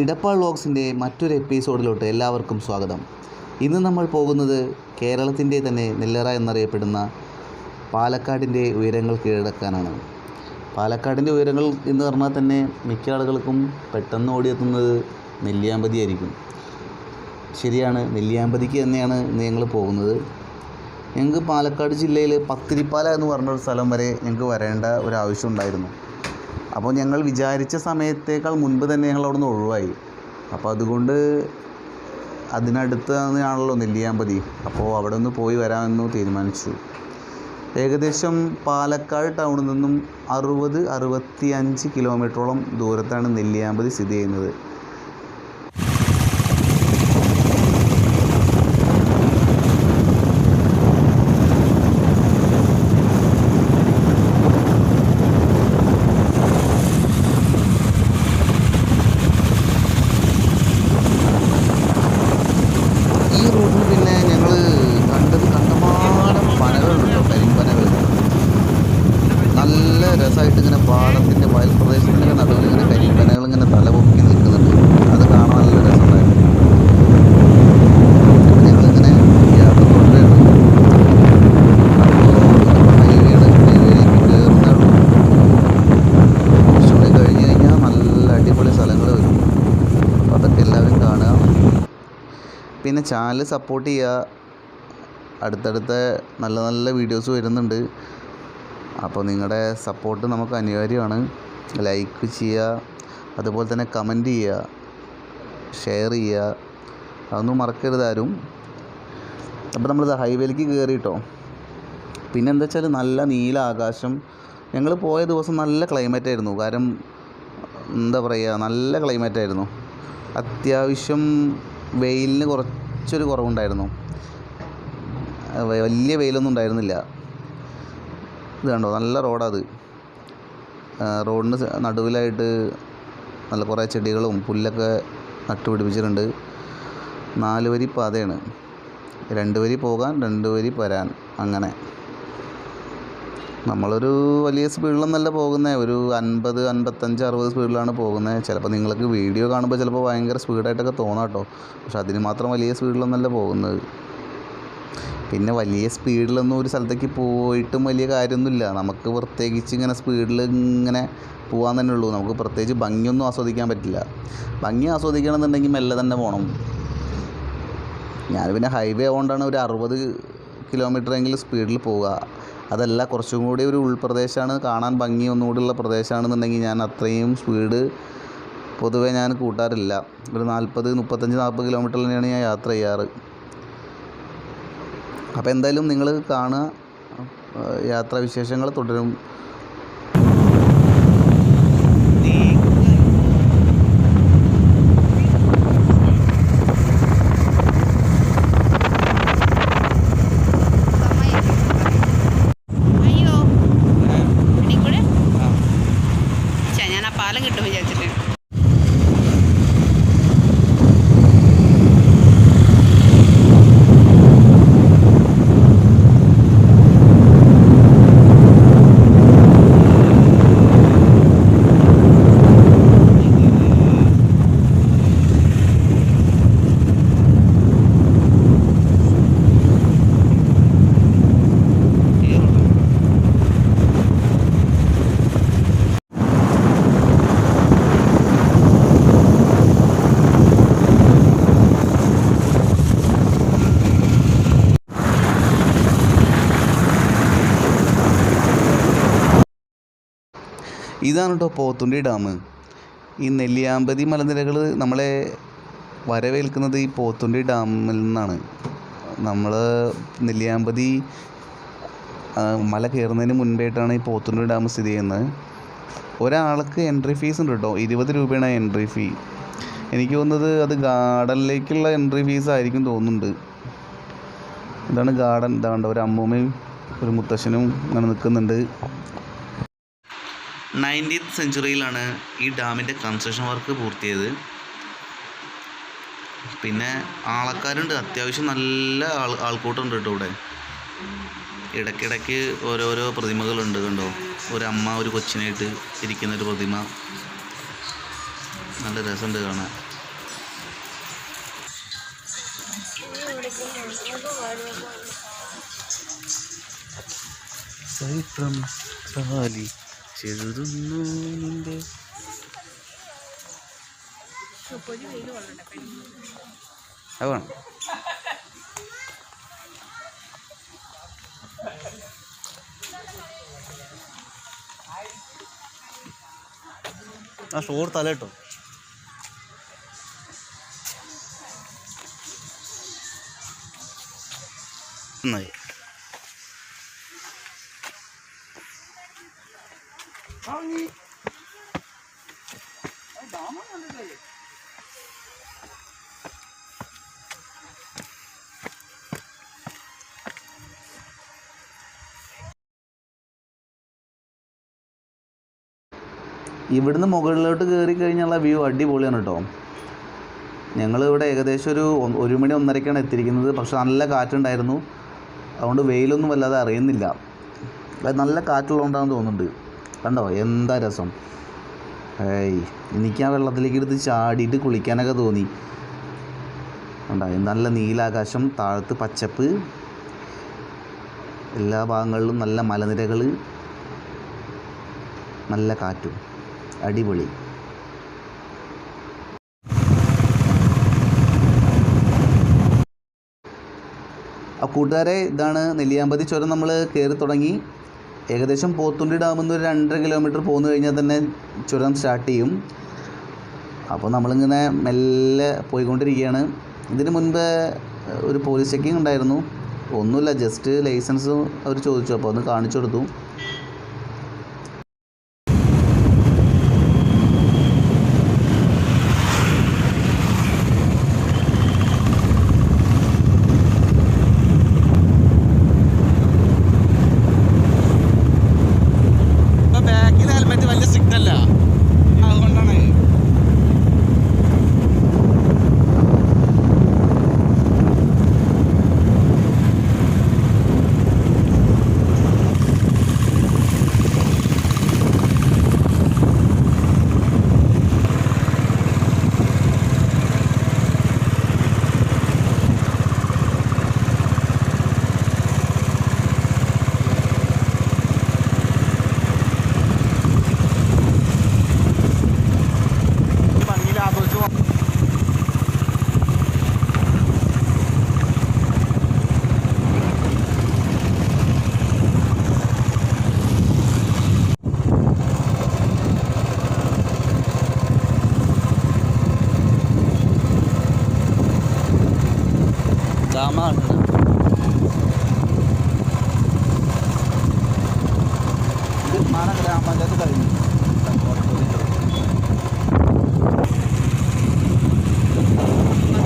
ഇടപ്പാൾ വ്ളോഗ്സിന്റെ മറ്റൊരു എപ്പിസോഡിലോട്ട് എല്ലാവർക്കും സ്വാഗതം. ഇന്ന് നമ്മൾ പോകുന്നത് കേരളത്തിന്റെ തന്നെ നെല്ലറ എന്നറിയപ്പെടുന്ന പാലക്കാടിന്റെ ഉയരങ്ങൾ കീഴടക്കാനാണ്. പാലക്കാടിന്റെ ഉയരങ്ങൾ എന്ന് പറഞ്ഞാൽ തന്നെ മിക്ക ആളുകൾക്കും പെട്ടെന്ന് ഓടിയെത്തുന്നത് നെല്ലിയാമ്പതി ആയിരിക്കും. ശരിയാണ് നെല്ലിയാമ്പതിക്ക് തന്നെയാണ് ഇന്ന് ഞങ്ങൾ പോകുന്നത്. ഞങ്ങൾക്ക് പാലക്കാട് ജില്ലയിൽ പത്തിരിപ്പാല എന്ന് പറഞ്ഞൊരു സ്ഥലം വരെ ഞങ്ങൾക്ക് വരേണ്ട ഒരു ആവശ്യം ഉണ്ടായിരുന്നു. അപ്പോൾ ഞങ്ങൾ വിചാരിച്ച സമയത്തേക്കാൾ മുൻപ് തന്നെ ഞങ്ങൾ അവിടെ നിന്ന് ഒഴിവായി. അപ്പോൾ അതുകൊണ്ട് അതിനടുത്താണല്ലോ നെല്ലിയാമ്പതി. അപ്പോൾ അവിടെ നിന്ന് പോയി വരാമെന്ന് തീരുമാനിച്ചു. ഏകദേശം പാലക്കാട് ടൗണിൽ നിന്നും അറുപത് അറുപത്തി അഞ്ച് കിലോമീറ്ററോളം ദൂരത്താണ് നെല്ലിയാമ്പതി സ്ഥിതി ചെയ്യുന്നത് ഈ റൂട്ടിൽ പിന്നെ ഞങ്ങൾ കണ്ടത് കണ്ടമാനം പനകളുണ്ട് കേട്ടോ കരിമ്പനകൾ നല്ല രസമായിട്ട് ഇങ്ങനെ പാടത്തിന്റെ വയൽ പ്രദേശത്തിന്റെ നടുവിൽ ഇങ്ങനെ കരിമ്പനകൾ ഇങ്ങനെ തലപൊക്കി നിൽക്കുന്നുണ്ട് അത് കാണാൻ നല്ല രസമുണ്ടായിരുന്നു അപ്പോൾ ഞങ്ങളിങ്ങനെ യാത്ര തുടരുകയാണ് അപ്പോൾ ഹൈവേയാണ് ഹൈവേയിലേക്ക് കയറുന്നേ ഉള്ളൂ കുറച്ചുകൂടി കഴിഞ്ഞ് കഴിഞ്ഞാൽ നല്ല അടിപൊളി സ്ഥലങ്ങൾ വരും അപ്പോൾ അതൊക്കെ എല്ലാവരും കാണുക പിന്നെ ചാനൽ സപ്പോർട്ട് ചെയ്യുക അടുത്തടുത്ത നല്ല നല്ല വീഡിയോസ് വരുന്നുണ്ട്. അപ്പോൾ നിങ്ങളുടെ സപ്പോർട്ട് നമുക്ക് അനിവാര്യമാണ്. ലൈക്ക് ചെയ്യുക അതുപോലെ തന്നെ കമന്റ് ചെയ്യുക ഷെയർ ചെയ്യുക അതൊന്നും മറക്കരുത് ആരും. അപ്പോൾ നമ്മൾ ഹൈവേയിലേക്ക് കയറിയിട്ടോ പിന്നെ എന്താ വെച്ചാൽ നല്ല നീല ആകാശം. ഞങ്ങൾ പോയ ദിവസം നല്ല ക്ലൈമറ്റ് ആയിരുന്നു. കാരണം എന്താ പറയുക നല്ല ക്ലൈമറ്റ് ആയിരുന്നു. അത്യാവശ്യം വെയിലിന് കുറച്ചൊരു കുറവുണ്ടായിരുന്നു. വലിയ വെയിലൊന്നും ഉണ്ടായിരുന്നില്ല. ഇത് കണ്ടോ? നല്ല റോഡാത് റോഡിന് സ- നടുവിലായിട്ട് നല്ല കുറേ ചെടികളും പുല്ലൊക്കെ നട്ടുപിടിപ്പിച്ചിട്ടുണ്ട് നാല് വരി പാതയാണ്. രണ്ട് വരി പോകാൻ രണ്ട് വരി വരാൻ. അങ്ങനെ. നമ്മളൊരു വലിയ സ്പീഡിലൊന്നല്ല പോകുന്നത് ഒരു അൻപത് അൻപത്തഞ്ച് അറുപത് സ്പീഡിലാണ് പോകുന്നത് ചിലപ്പോൾ നിങ്ങൾക്ക് വീഡിയോ കാണുമ്പോൾ ചിലപ്പോൾ ഭയങ്കര സ്പീഡായിട്ടൊക്കെ തോന്നാം കേട്ടോ പക്ഷെ അതിന് മാത്രം വലിയ സ്പീഡിലൊന്നല്ല പോകുന്നത്. പിന്നെ വലിയ സ്പീഡിലൊന്നും ഒരു സ്ഥലത്തേക്ക് പോയിട്ടും വലിയ കാര്യമൊന്നുമില്ല. നമുക്ക് പ്രത്യേകിച്ച് ഇങ്ങനെ സ്പീഡിൽ ഇങ്ങനെ പോകാൻ തന്നെ ഉള്ളൂ. നമുക്ക് പ്രത്യേകിച്ച് ഭംഗിയൊന്നും ആസ്വദിക്കാൻ പറ്റില്ല. ഭംഗി ആസ്വദിക്കണമെന്നുണ്ടെങ്കിൽ മെല്ലെ തന്നെ പോകണം ഞാൻ പിന്നെ ഹൈവേ ആയതുകൊണ്ടാണ് ഒരു അറുപത് കിലോമീറ്റർ എങ്കിലും സ്പീഡിൽ പോവുക അതല്ല കുറച്ചും കൂടി ഒരു ഉൾപ്രദേശമാണ് കാണാൻ ഭംഗി ഒന്നുകൂടി ഉള്ള പ്രദേശമാണെന്നുണ്ടെങ്കിൽ ഞാൻ അത്രയും സ്പീഡ് പൊതുവെ ഞാൻ കൂട്ടാറില്ല. ഒരു നാൽപ്പത് മുപ്പത്തഞ്ച് നാൽപ്പത് കിലോമീറ്റർ തന്നെയാണ് ഞാൻ യാത്ര ചെയ്യാറ്. അപ്പോൾ എന്തായാലും നിങ്ങൾ കാണുക. യാത്രാവിശേഷങ്ങൾ വിശേഷങ്ങൾ തുടരും അയ്യോ ഇടിക്കൂടെ ചേ ഞാൻ ആ പാലം കിട്ടും വിചാരിച്ചിട്ട് ഇതാണ് കേട്ടോ പോത്തുണ്ടി ഡാം. ഈ നെല്ലിയാമ്പതി മലനിരകൾ നമ്മളെ വരവേൽക്കുന്നത് ഈ പോത്തുണ്ടി ഡാമിൽ നിന്നാണ്. നമ്മൾ നെല്ലിയാമ്പതി മല കയറുന്നതിന് മുൻപായിട്ടാണ് ഈ പോത്തുണ്ടി ഡാം സ്ഥിതി ചെയ്യുന്നത്. ഒരാൾക്ക് എൻട്രി ഫീസ് ഉണ്ട് കേട്ടോ ഇരുപത് രൂപയാണ് എൻട്രി ഫീ. എനിക്ക് തോന്നുന്നത് അത് ഗാർഡനിലേക്കുള്ള എൻട്രി ഫീസ് ആയിരിക്കും തോന്നുന്നുണ്ട്. ഇതാണ് ഗാർഡൻ. ഇതാണ്ട് ഒരു അമ്മൂമ്മയും ഒരു മുത്തശ്ശനും അങ്ങനെ നിൽക്കുന്നുണ്ട്. നയന്റീൻത്ത് സെഞ്ചുറിയിലാണ് ഈ ഡാമിന്റെ കൺസ്ട്രക്ഷൻ വർക്ക് പൂർത്തിയായത്. പിന്നെ ആളക്കാരുണ്ട്. അത്യാവശ്യം നല്ല ആൾ ആൾക്കൂട്ടമുണ്ട് കേട്ടോ ഇവിടെ. ഇടയ്ക്കിടയ്ക്ക് ഓരോരോ പ്രതിമകളുണ്ട് കണ്ടോ? ഒരു അമ്മ ഒരു കൊച്ചിനായിട്ട് ഇരിക്കുന്ന ഒരു പ്രതിമ. നല്ല രസമുണ്ട് കാണാൻ. ചൈത്രം ചാലി ചെറുതുന്നു നിന്റെ അത് ആ ഷോർ തല കേട്ടോ നന്നായി. ഇവിടുന്ന് മുകളിലോട്ട് കയറി കഴിഞ്ഞുള്ള വ്യൂ അടിപൊളിയാണ് കേട്ടോ. ഞങ്ങൾ ഇവിടെ ഏകദേശം ഒരു ഒരു മണി ഒന്നരക്കാണ് എത്തിയിരിക്കുന്നത്. പക്ഷെ നല്ല കാറ്റുണ്ടായിരുന്നു. അതുകൊണ്ട് വെയിലൊന്നും വല്ലാതെ അറിയുന്നില്ല. നല്ല കാറ്റുള്ളതുകൊണ്ടാണെന്ന് തോന്നുന്നുണ്ട്. കണ്ടോ? എന്താ രസം? ഏയ് എനിക്ക് ആ വെള്ളത്തിലേക്ക് എടുത്ത് ചാടിയിട്ട് കുളിക്കാനൊക്കെ തോന്നി. കണ്ടോ? നല്ല നീലാകാശം താഴത്ത് പച്ചപ്പ് എല്ലാ ഭാഗങ്ങളിലും നല്ല മലനിരകൾ നല്ല കാറ്റും. അടിപൊളി. ആ കൂട്ടുകാരെ ഇതാണ് നെല്ലിയാമ്പതി ചുരം നമ്മൾ കയറി തുടങ്ങി. ഏകദേശം പോത്തുണ്ടി ഡാമിൽ നിന്ന് ഒരു രണ്ടര കിലോമീറ്റർ പോന്നു കഴിഞ്ഞാൽ തന്നെ ചുരം സ്റ്റാർട്ട് ചെയ്യും. അപ്പോൾ നമ്മളിങ്ങനെ മെല്ലെ പോയിക്കൊണ്ടിരിക്കുകയാണ്. ഇതിന് മുൻപ് ഒരു പോലീസ് ചെക്കിംഗ് ഉണ്ടായിരുന്നു. ഒന്നുമില്ല ജസ്റ്റ് ലൈസൻസ് അവർ ചോദിച്ചു. അപ്പോൾ ഒന്ന് കാണിച്ചു കൊടുത്തു ബാക്കിൽ ഹെൽമെറ്റ് വലിയ സ്ട്രിക്റ്റ് അല്ല അതുകൊണ്ടാണ് ഭംഗിയിൽ ആഘോഷിച്ചു ഡാമാണ് ഇത് മാന ഗ്രാമപഞ്ചായത്ത് കഴിഞ്ഞു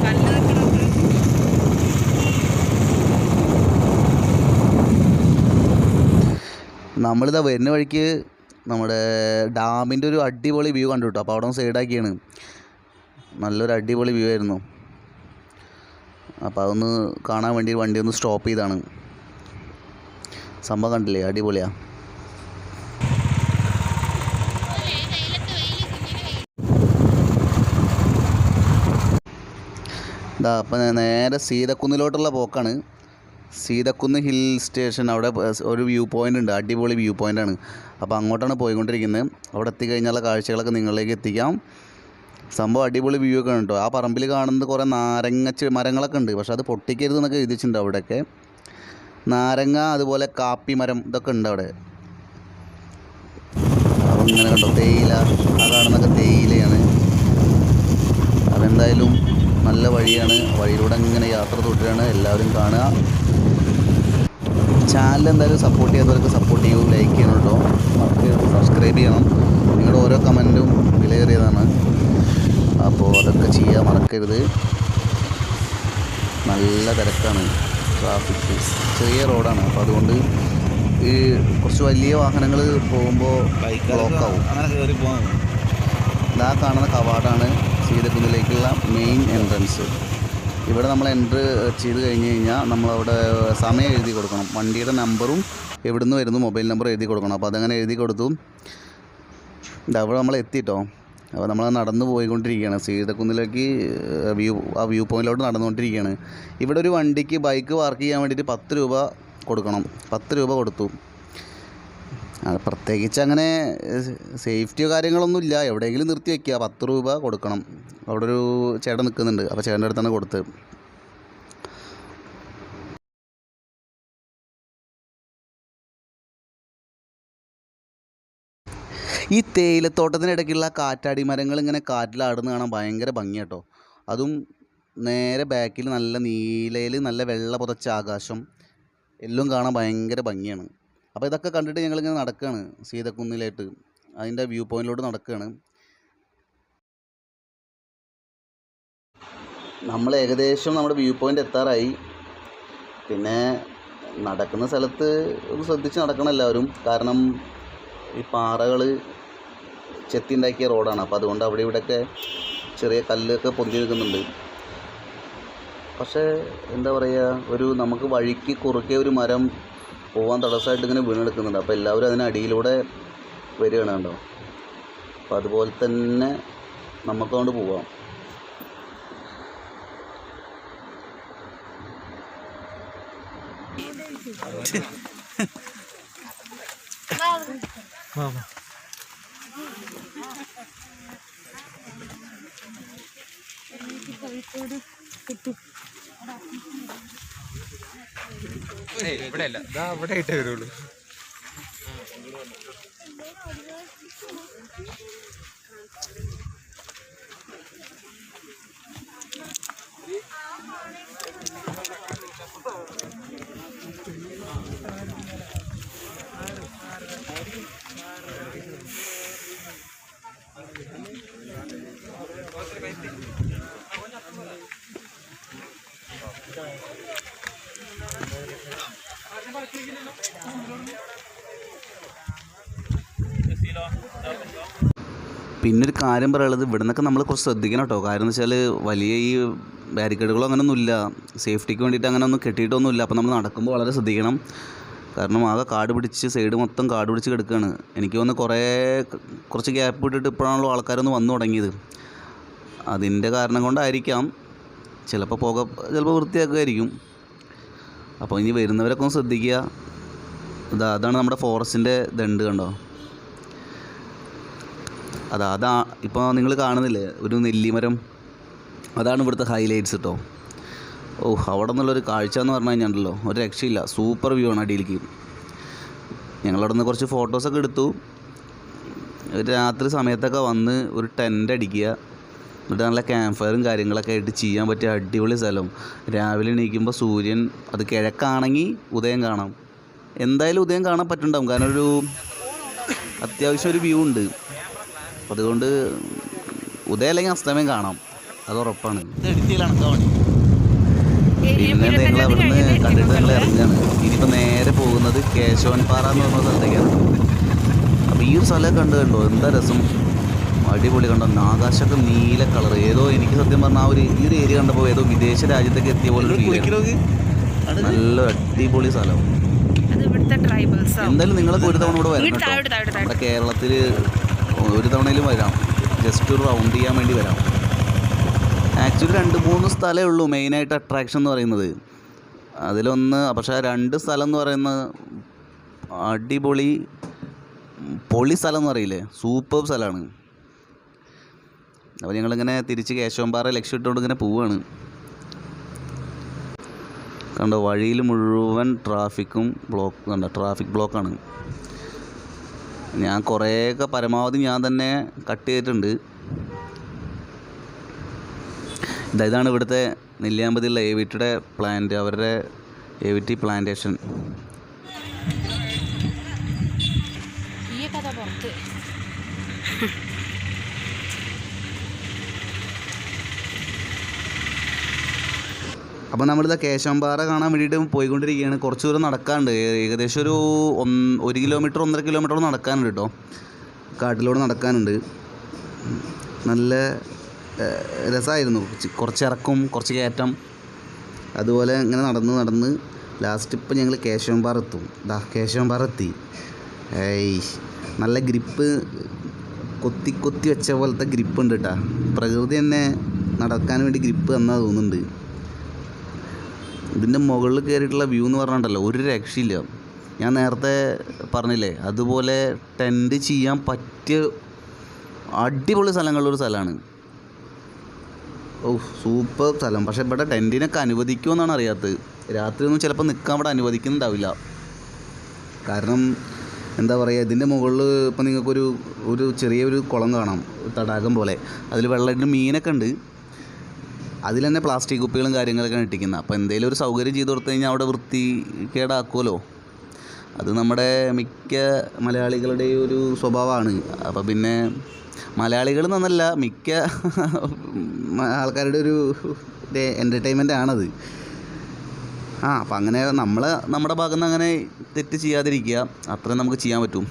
കല്ല് നിൽക്കണത് നമ്മളിതാ വരുന്ന വഴിക്ക് നമ്മുടെ ഡാമിന്റെ ഒരു അടിപൊളി വ്യൂ കണ്ടു കേട്ടോ അപ്പോൾ അവിടെ സൈഡാക്കിയാണ്. നല്ലൊരു അടിപൊളി വ്യൂ ആയിരുന്നു. അപ്പോൾ അതൊന്ന് കാണാൻ വേണ്ടി വണ്ടി ഒന്ന് സ്റ്റോപ്പ് ചെയ്താണ്. സംഭവം കണ്ടില്ലേ? അടിപൊളിയാണ് ഇതാ അപ്പം നേരെ സീതക്കുന്നിലോട്ടുള്ള പോക്കാണ്. സീതക്കുന്ന് ഹിൽ സ്റ്റേഷൻ അവിടെ ഒരു വ്യൂ പോയിന്റ് ഉണ്ട്. അടിപൊളി വ്യൂ പോയിന്റാണ് അപ്പോൾ അങ്ങോട്ടാണ് പോയിക്കൊണ്ടിരിക്കുന്നത് അവിടെ എത്തിക്കഴിഞ്ഞാലുള്ള കാഴ്ചകളൊക്കെ നിങ്ങളിലേക്ക് എത്തിക്കാം. സംഭവം അടിപൊളി വ്യൂ ഒക്കെ ഉണ്ടോ ആ പറമ്പിൽ കാണുന്നത് കുറേ നാരങ്ങ മരങ്ങളൊക്കെ ഉണ്ട്. പക്ഷേ അത് പൊട്ടിക്കരുത് എന്നൊക്കെ എഴുതിച്ചിട്ടുണ്ട് അവിടെയൊക്കെ. നാരങ്ങ അതുപോലെ കാപ്പി മരം ഇതൊക്കെ ഉണ്ട് അവിടെ. അപ്പം ഇങ്ങനെ കണ്ടോ തേയില ആ കാണുന്നതൊക്കെ തേയിലയാണ്. അതെന്തായാലും നല്ല വഴിയാണ്. വഴിയിലൂടെ ഇങ്ങനെ യാത്ര തുടരുകയാണ് എല്ലാവരും കാണുക. ചാനൽ എന്തായാലും സപ്പോർട്ട് ചെയ്യുന്നവർക്ക് സപ്പോർട്ട് ചെയ്യൂ ലൈക്ക് ചെയ്യണം കേട്ടോ നമുക്ക് സബ്സ്ക്രൈബ് ചെയ്യണം. നിങ്ങളുടെ ഓരോ കമന്റും വിലയേറിയതാണ്. അപ്പോൾ അതൊക്കെ ചെയ്യാൻ മറക്കരുത്. നല്ല തിരക്കാണ് ട്രാഫിക് ചെറിയ റോഡാണ് അപ്പോൾ അതുകൊണ്ട് ഈ കുറച്ച് വലിയ വാഹനങ്ങൾ പോകുമ്പോൾ ബ്ലോക്ക് ആവും. അങ്ങനെ കയറി പോകാൻ ഇതാ കാണുന്ന കവാടാണ് സീതക്കുന്നിലേക്കുള്ള മെയിൻ എൻട്രൻസ് ഇവിടെ നമ്മൾ എൻട്രി ചെയ്ത് കഴിഞ്ഞ് കഴിഞ്ഞാൽ നമ്മളവിടെ സമയം എഴുതി കൊടുക്കണം. വണ്ടിയുടെ നമ്പറും എവിടുന്ന് വരുന്നു മൊബൈൽ നമ്പർ എഴുതി കൊടുക്കണം. അപ്പോൾ അതങ്ങനെ എഴുതി കൊടുത്തു. അവിടെ നമ്മൾ എത്തിയിട്ടോ അപ്പോൾ നമ്മൾ നടന്നു പോയിക്കൊണ്ടിരിക്കുകയാണ്. സീതക്കുന്നിലേക്ക് വ്യൂ ആ വ്യൂ പോയിന്റിലോട്ട് നടന്നുകൊണ്ടിരിക്കുകയാണ്. ഇവിടെ ഒരു വണ്ടിക്ക് ബൈക്ക് പാർക്ക് ചെയ്യാൻ വേണ്ടിയിട്ട് പത്ത് രൂപ കൊടുക്കണം. പത്ത് രൂപ കൊടുത്തു. പ്രത്യേകിച്ച് അങ്ങനെ സേഫ്റ്റിയോ കാര്യങ്ങളൊന്നും ഇല്ല. എവിടെയെങ്കിലും നിർത്തി വയ്ക്കുക പത്ത് രൂപ കൊടുക്കണം. അവിടെ ഒരു ചേട്ടൻ നിൽക്കുന്നുണ്ട്. അപ്പോൾ ചേട്ടന്റെ അടുത്താണ് കൊടുത്തത് ഈ തേയിലത്തോട്ടത്തിനിടയ്ക്കുള്ള കാറ്റാടി മരങ്ങൾ ഇങ്ങനെ കാറ്റിലാടുന്ന കാണാൻ ഭയങ്കര ഭംഗിയാട്ടോ അതും നേരെ ബാക്കിൽ നല്ല നീലയിൽ നല്ല വെള്ള പുതച്ച ആകാശം. എല്ലാം കാണാൻ ഭയങ്കര ഭംഗിയാണ്. അപ്പോൾ ഇതൊക്കെ കണ്ടിട്ട് ഞങ്ങളിങ്ങനെ നടക്കുകയാണ് സീതക്കുന്നിലായിട്ട്. അതിന്റെ വ്യൂ പോയിന്റിലോട്ട് നടക്കുകയാണ് നമ്മൾ ഏകദേശം നമ്മുടെ വ്യൂ പോയിന്റ് എത്താറായി. പിന്നെ നടക്കുന്ന സ്ഥലത്ത് ശ്രദ്ധിച്ച് നടക്കണം എല്ലാവരും. കാരണം ഈ പാറകൾ ചെത്തി ഉണ്ടാക്കിയ റോഡാണ്. അപ്പോൾ അതുകൊണ്ട് അവിടെ ഇവിടെയൊക്കെ ചെറിയ കല്ലൊക്കെ പൊന്തി നിൽക്കുന്നുണ്ട്. പക്ഷേ എന്താ പറയുക ഒരു നമുക്ക് വഴിക്ക് കുറുക്കിയ ഒരു മരം പോകാൻ തടസ്സമായിട്ട് ഇങ്ങനെ വീണെടുക്കുന്നുണ്ട്. അപ്പോൾ എല്ലാവരും അതിനടിയിലൂടെ വരികയാണ് കണ്ടോ? അപ്പോൾ അതുപോലെ തന്നെ നമുക്കതുകൊണ്ട് പോവാം. ഇവിടെ അല്ല ഇതാ അവിടെ ആയിട്ടേ വരുള്ളൂ പിന്നെ ഒരു കാര്യം പറയുള്ളത് ഇവിടെ നിന്നൊക്കെ നമ്മൾ കുറച്ച് ശ്രദ്ധിക്കണം കേട്ടോ. കാരണം എന്ന് വെച്ചാൽ വലിയ ഈ ബാരിക്കേഡുകളോ അങ്ങനെയൊന്നും ഇല്ല സേഫ്റ്റിക്ക് വേണ്ടിയിട്ട് അങ്ങനെ ഒന്നും കെട്ടിയിട്ടൊന്നുമില്ല. അപ്പോൾ നമ്മൾ നടക്കുമ്പോൾ വളരെ ശ്രദ്ധിക്കണം. കാരണം ആകെ കാട് പിടിച്ച് സൈഡ് മൊത്തം കാട് പിടിച്ച് കിടക്കുകയാണ് എനിക്ക് വന്ന് കുറേ കുറച്ച് ഗ്യാപ്പ് ഇട്ടിട്ട് ഇപ്പോഴാണല്ലോ ആൾക്കാരൊന്ന് വന്നു തുടങ്ങിയത്. അതിന്റെ കാരണം കൊണ്ടായിരിക്കാം. ചിലപ്പോൾ പുക ചിലപ്പോൾ വൃത്തിയാക്കുമായിരിക്കും. അപ്പോൾ ഇനി വരുന്നവരൊക്കെ ഒന്ന് ശ്രദ്ധിക്കുക. ഇതാ അതാണ് നമ്മുടെ ഫോറസ്റ്റിന്റെ ദണ്ട് കണ്ടോ? അതാ അതാ ഇപ്പോൾ നിങ്ങൾ കാണുന്നില്ലേ? ഒരു നെല്ലിമരം. അതാണ് ഇവിടുത്തെ ഹൈലൈറ്റ്സ് കേട്ടോ ഓ അവിടെ നിന്നുള്ളൊരു കാഴ്ച എന്ന് പറഞ്ഞു കഴിഞ്ഞാൽ ഒരു രക്ഷയില്ല. സൂപ്പർ വ്യൂ ആണ് അടിയിലേക്ക്. ഞങ്ങളവിടെ നിന്ന് കുറച്ച് ഫോട്ടോസൊക്കെ എടുത്തു. രാത്രി സമയത്തൊക്കെ വന്ന് ഒരു ടെന്റ് അടിക്കുക. എന്നിട്ട് നല്ല ക്യാമ്പ് ഫയറും കാര്യങ്ങളൊക്കെ ആയിട്ട് ചെയ്യാൻ പറ്റിയ അടിപൊളി സ്ഥലം. രാവിലെ എണീക്കുമ്പോൾ സൂര്യൻ അത് കിഴക്കാണെങ്കിൽ ഉദയം കാണാം. എന്തായാലും ഉദയം കാണാൻ പറ്റുന്നുണ്ടാവും. കാരണം ഒരു അത്യാവശ്യം ഒരു വ്യൂ ഉണ്ട്. അപ്പം അതുകൊണ്ട് ഉദയം അല്ലെങ്കിൽ അസ്തമയം കാണാം. അത് ഉറപ്പാണ്. പിന്നെ നിങ്ങൾ അവിടുന്ന് കണ്ടിട്ട് നിങ്ങൾ ഇറങ്ങുകയാണ് ഇനിയിപ്പോൾ നേരെ പോകുന്നത് കേശവൻപാറ എന്ന് പറഞ്ഞ സ്ഥലത്തേക്കാണ്. അപ്പോൾ ഈ ഒരു സ്ഥലമൊക്കെ കണ്ടു കണ്ടോ? എന്താ രസം? അടിപൊളി കണ്ടോ? ആകാശമൊക്കെ നീല കളർ. ഏതോ എനിക്ക് സത്യം പറഞ്ഞാൽ ആ ഒരു ഈ ഒരു ഏരിയ കണ്ടപ്പോൾ ഏതോ വിദേശ രാജ്യത്തേക്ക് എത്തിയ പോലെ ഒരു ഫീൽ നല്ല അടിപൊളി സ്ഥലം. അത് ഇവിടുത്തെ ട്രൈബൽസ് എന്തായാലും നിങ്ങളൊക്കെ ഒരു തവണ ഇവിടെ വരണം കേരളത്തിൽ ഒരു തവണയിലും വരാം. ജസ്റ്റ് ഒരു റൗണ്ട് ചെയ്യാൻ വേണ്ടി വരാം. ആക്ച്വലി രണ്ട് മൂന്ന് സ്ഥലമേ ഉള്ളൂ മെയിനായിട്ട് അട്രാക്ഷൻ എന്ന് പറയുന്നത്. അതിലൊന്ന് പക്ഷേ രണ്ട് സ്ഥലം എന്ന് പറയുന്നത് അടിപൊളി പൊളി സ്ഥലം എന്ന് പറയില്ലേ? സൂപ്പർ സ്ഥലമാണ്. അപ്പോൾ ഞങ്ങളിങ്ങനെ തിരിച്ച് കേശവമ്പാറ ലക്ഷ്യമിട്ടുകൊണ്ട് ഇങ്ങനെ പോവുകയാണ് കണ്ടോ വഴിയിൽ മുഴുവൻ ട്രാഫിക്കും ബ്ലോക്ക് കണ്ടോ ട്രാഫിക് ബ്ലോക്കാണ് ഞാൻ കുറേയൊക്കെ പരമാവധി ഞാൻ തന്നെ കട്ട് ചെയ്തിട്ടുണ്ട്. ഇതാ ഇതാണ് ഇവിടുത്തെ നെല്ലിയാമ്പതിയുള്ള എ വിറ്റിയുടെ പ്ലാന്റ് അവരുടെ എ വി ടി പ്ലാന്റേഷൻ അപ്പോൾ നമ്മളിത് കേശവമ്പാറ കാണാൻ വേണ്ടിയിട്ട് പോയിക്കൊണ്ടിരിക്കുകയാണ്. കുറച്ച് ദൂരം നടക്കാനുണ്ട്. ഏ- ഏകദേശം ഒരു ഒരു കിലോമീറ്റർ ഒന്നര കിലോമീറ്റർ നടക്കാനുണ്ട് കേട്ടോ കാട്ടിലൂടെ നടക്കാനുണ്ട്. നല്ല രസമായിരുന്നു കുറച്ച് ഇറക്കും കുറച്ച് കയറ്റം. അതുപോലെ ഇങ്ങനെ നടന്ന് നടന്ന് ലാസ്റ്റ് ഇപ്പം ഞങ്ങൾ കേശവമ്പാറ എത്തും. ദാ കേശവമ്പാറ എത്തി. ഏയ് നല്ല ഗ്രിപ്പ് കൊത്തി കൊത്തി വെച്ച പോലത്തെ ഗ്രിപ്പ് ഉണ്ട് കേട്ടോ പ്രകൃതി തന്നെ നടക്കാൻ വേണ്ടി ഗ്രിപ്പ് തന്നാ തോന്നുന്നുണ്ട്. ഇതിന്റെ മുകളിൽ കയറിയിട്ടുള്ള വ്യൂ എന്ന് പറഞ്ഞിട്ടുണ്ടല്ലോ ഒരു രക്ഷയില്ല. ഞാൻ നേരത്തെ പറഞ്ഞില്ലേ അതുപോലെ ടെന്റ് ചെയ്യാൻ പറ്റിയ അടിപൊളി സ്ഥലങ്ങളുള്ളൊരു സ്ഥലമാണ്. ഓ സൂപ്പർ സ്ഥലം. പക്ഷേ ഇവിടെ ടെന്റിനൊക്കെ അനുവദിക്കുമെന്നാണ് അറിയാത്തത്. രാത്രിയൊന്നും ചിലപ്പോൾ നിൽക്കാൻ ഇവിടെ അനുവദിക്കുന്നുണ്ടാവില്ല. കാരണം എന്താ പറയുക ഇതിന്റെ മുകളിൽ ഇപ്പം നിങ്ങൾക്കൊരു ഒരു ചെറിയൊരു കുളം കാണാം തടാകം പോലെ. അതിൽ വെള്ളമായിട്ട് മീനൊക്കെ ഉണ്ട്. അതിൽ തന്നെ പ്ലാസ്റ്റിക് കുപ്പികളും കാര്യങ്ങളൊക്കെ ഇട്ടിക്കുന്നത് അപ്പോൾ എന്തെങ്കിലും ഒരു സൗകര്യം ചെയ്ത് കൊടുത്തു കഴിഞ്ഞാൽ അവിടെ വൃത്തി കേടാക്കുമല്ലോ അത് നമ്മുടെ മിക്ക മലയാളികളുടെ ഒരു സ്വഭാവമാണ്. അപ്പോൾ പിന്നെ മലയാളികൾ എന്നല്ല മിക്ക ആൾക്കാരുടെ ഒരു എന്റർടൈൻമെന്റ് ആണത്. ആ അപ്പം അങ്ങനെ നമ്മൾ നമ്മുടെ ഭാഗത്ത് നിന്ന് അങ്ങനെ തെറ്റ് ചെയ്യാതിരിക്കുക. അത്രയും നമുക്ക് ചെയ്യാൻ പറ്റും.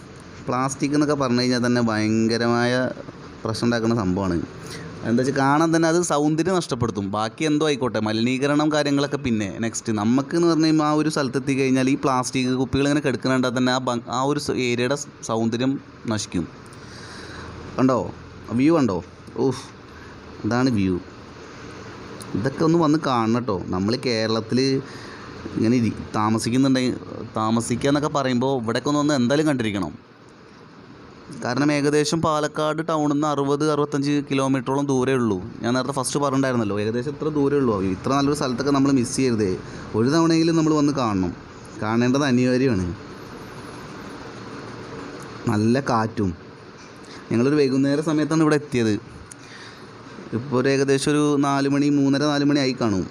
പ്ലാസ്റ്റിക് എന്നൊക്കെ പറഞ്ഞു കഴിഞ്ഞാൽ തന്നെ ഭയങ്കരമായ പ്രശ്നം ഉണ്ടാക്കുന്ന സംഭവമാണ്. എന്താ വെച്ചാൽ കാണാൻ തന്നെ അത് സൗന്ദര്യം നഷ്ടപ്പെടുത്തും. ബാക്കി എന്തോ ആയിക്കോട്ടെ മലിനീകരണം കാര്യങ്ങളൊക്കെ പിന്നെ നെക്സ്റ്റ് നമുക്ക് എന്ന് പറഞ്ഞു കഴിഞ്ഞാൽ ആ ഒരു സ്ഥലത്തെത്തി കഴിഞ്ഞാൽ ഈ പ്ലാസ്റ്റിക് കുപ്പികൾ ഇങ്ങനെ കിടക്കുന്നുണ്ടാൽ തന്നെ ആ ആ ഒരു ഏരിയയുടെ സൗന്ദര്യം നശിക്കും. കണ്ടോ? വ്യൂ കണ്ടോ? ഓഹ് അതാണ് വ്യൂ ഇതൊക്കെ ഒന്ന് വന്ന് കാണണം കേട്ടോ നമ്മൾ കേരളത്തിൽ ഇങ്ങനെ താമസിക്കുന്നുണ്ടെങ്കിൽ താമസിക്കുക എന്നൊക്കെ പറയുമ്പോൾ ഇവിടെയൊക്കെ ഒന്ന് എന്തായാലും കണ്ടിരിക്കണം. കാരണം ഏകദേശം പാലക്കാട് ടൗണിൽ നിന്ന് അറുപത് അറുപത്തഞ്ച് കിലോമീറ്ററോളം ദൂരേ ഉള്ളൂ. ഞാൻ നേരത്തെ ഫസ്റ്റ് പറഞ്ഞിട്ടുണ്ടായിരുന്നല്ലോ. ഏകദേശം ഇത്ര ദൂരേ ഉള്ളൂ. ഇത്ര നല്ലൊരു സ്ഥലത്തൊക്കെ നമ്മൾ മിസ് ചെയ്യരുതേ. ഒരു തവണയെങ്കിലും നമ്മൾ വന്ന് കാണണം. കാണേണ്ടത് അനിവാര്യമാണ്. നല്ല കാറ്റും. ഞങ്ങളൊരു വൈകുന്നേര സമയത്താണ് ഇവിടെ എത്തിയത്. ഇപ്പോൾ ഒരു ഏകദേശം ഒരു നാല് മണി മൂന്നര നാല് മണി ആയി കാണും.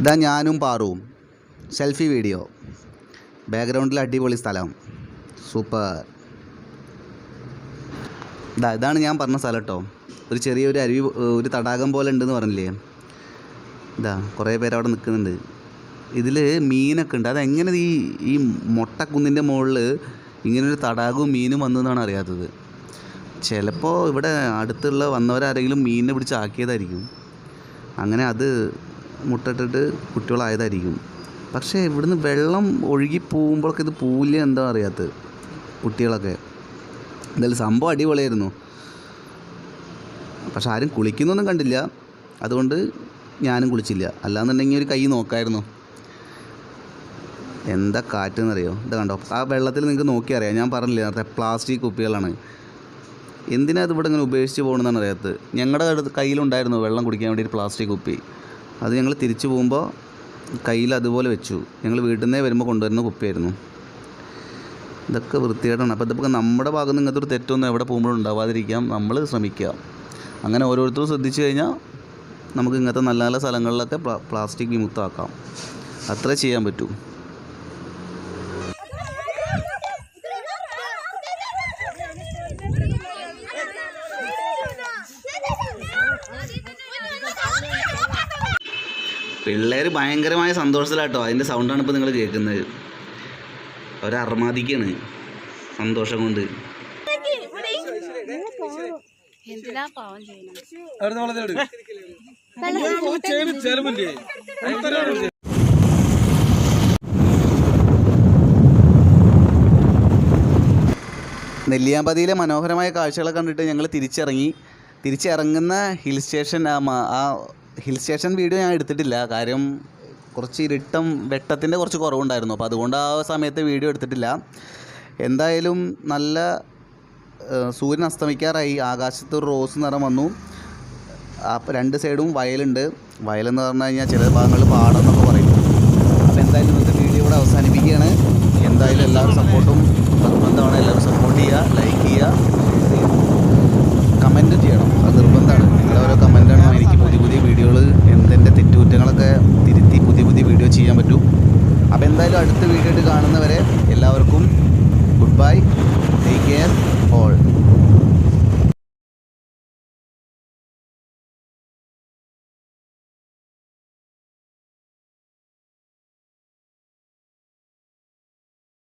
ഇതാ ഞാനും പാറുവും. സെൽഫി വീഡിയോ ബാക്ക്ഗ്രൗണ്ടിൽ അടിപൊളി സ്ഥലം. സൂപ്പർ. ഇതാ ഇതാണ് ഞാൻ പറഞ്ഞ സ്ഥലം കേട്ടോ ഒരു ചെറിയൊരു അരുവി ഒരു തടാകം പോലെ ഉണ്ടെന്ന് പറഞ്ഞില്ലേ? ഇതാ കുറേ പേര് അവിടെ നിൽക്കുന്നുണ്ട് ഇതിൽ മീനൊക്കെ ഉണ്ട്. അതെങ്ങനെ ഈ ഈ മൊട്ടക്കുന്നിന്റെ മുകളിൽ ഇങ്ങനൊരു തടാകവും മീനും വന്നതെന്നാണ് അറിയാത്തത്. ചിലപ്പോൾ ഇവിടെ അടുത്തുള്ള വന്നവരാരെങ്കിലും മീനിനെ പിടിച്ച് ആക്കിയതായിരിക്കും. അങ്ങനെ അത് മുട്ടിട്ടിട്ട് കുട്ടികളായതായിരിക്കും. പക്ഷേ ഇവിടുന്ന് വെള്ളം ഒഴുകി പോകുമ്പോഴൊക്കെ ഇത് പൂല്യം എന്താ അറിയാത്തത്? കുട്ടികളൊക്കെ. എന്തായാലും സംഭവം അടിപൊളിയായിരുന്നു. പക്ഷെ ആരും കുളിക്കുന്നൊന്നും കണ്ടില്ല. അതുകൊണ്ട് ഞാനും കുളിച്ചില്ല. അല്ലാന്നുണ്ടെങ്കിൽ ഒരു കൈ നോക്കായിരുന്നു. എന്താ കാറ്റെന്നറിയോ? ഇത് കണ്ടോ? ആ വെള്ളത്തിൽ നിങ്ങൾക്ക് നോക്കി അറിയാം ഞാൻ പറഞ്ഞില്ലേ നേരത്തെ പ്ലാസ്റ്റിക് കുപ്പികളാണ്. എന്തിനാ ഇത് ഇവിടെ ഇങ്ങനെ ഉപേക്ഷിച്ച് പോകണമെന്നാണ് അറിയാത്തത്? ഞങ്ങളുടെ അടുത്ത് കയ്യിലുണ്ടായിരുന്നു വെള്ളം കുടിക്കാൻ വേണ്ടി ഒരു പ്ലാസ്റ്റിക് കുപ്പി. അത് ഞങ്ങൾ തിരിച്ചു പോകുമ്പോൾ കയ്യിൽ അതുപോലെ വെച്ചു. ഞങ്ങൾ വീട്ടിൽ നിന്നേ വരുമ്പോൾ കൊണ്ടുവരുന്ന കുപ്പിയായിരുന്നു. ഇതൊക്കെ വൃത്തികേടാണ്. അപ്പോൾ ഇതൊക്കെ നമ്മുടെ ഭാഗത്ത് ഇങ്ങനത്തെ ഒരു തെറ്റൊന്നും എവിടെ പോകുമ്പോഴും ഉണ്ടാവാതിരിക്കാം. നമ്മൾ ശ്രമിക്കുക. അങ്ങനെ ഓരോരുത്തരും ശ്രദ്ധിച്ചു കഴിഞ്ഞാൽ നമുക്ക് ഇങ്ങനത്തെ നല്ല നല്ല സ്ഥലങ്ങളിലൊക്കെ പ്ലാസ്റ്റിക് വിമുക്തമാക്കാം. അത്ര ചെയ്യാൻ പറ്റൂ. പിള്ളേർ ഭയങ്കരമായ സന്തോഷത്തിലാട്ടോ. അതിന്റെ സൗണ്ടാണ് ഇപ്പോൾ നിങ്ങൾ കേൾക്കുന്നത്. ഒരു അർമാദിക്കാണ് സന്തോഷം കൊണ്ട്. എന്തിനാ പാവം ചെയ്യണം നെല്ലിയാമ്പതിയിലെ മനോഹരമായ കാഴ്ചകളെ കണ്ടിട്ട് ഞങ്ങൾ തിരിച്ചിറങ്ങി. തിരിച്ചിറങ്ങുന്ന ഹിൽ സ്റ്റേഷൻ ആ ആ ഹിൽ സ്റ്റേഷൻ വീഡിയോ ഞാൻ എടുത്തിട്ടില്ല. കാര്യം കുറച്ച് ഇരുട്ടം വെട്ടത്തിന്റെ കുറച്ച് കുറവുണ്ടായിരുന്നു. അപ്പോൾ അതുകൊണ്ട് ആ സമയത്ത് വീഡിയോ എടുത്തിട്ടില്ല. എന്തായാലും നല്ല സൂര്യൻ അസ്തമിക്കാറായി. ആകാശത്ത് റോസ് നിറം വന്നു. രണ്ട് സൈഡും വയലുണ്ട്. വയലെന്ന് പറഞ്ഞു കഴിഞ്ഞാൽ ചില ഭാഗങ്ങളിൽ പാടം എന്നൊക്കെ പറയും. അപ്പോൾ എന്തായാലും ഇന്നത്തെ വീഡിയോ ഇവിടെ അവസാനിപ്പിക്കുകയാണ്. എന്തായാലും എല്ലാവരും സപ്പോർട്ടും നിർബന്ധമാണ്. എല്ലാവരും സപ്പോർട്ട് ചെയ്യുക ലൈക്ക് ചെയ്യുക കമന്റ് ചെയ്യണം. അത് നിർബന്ധമാണ്. നിങ്ങളുടെ ഓരോ കമന്റാണ് എനിക്ക് പുതിയ പുതിയ വീഡിയോകൾ എന്തെന്റെ തെറ്റുകുറ്റങ്ങളൊക്കെ തിരുത്തി പുതിയ വീഡിയോ ചെയ്യാൻ പറ്റൂ. അപ്പോൾ എന്തായാലും അടുത്ത വീഡിയോ ആയിട്ട് കാണുന്നവരെ എല്ലാവർക്കും good bye take care all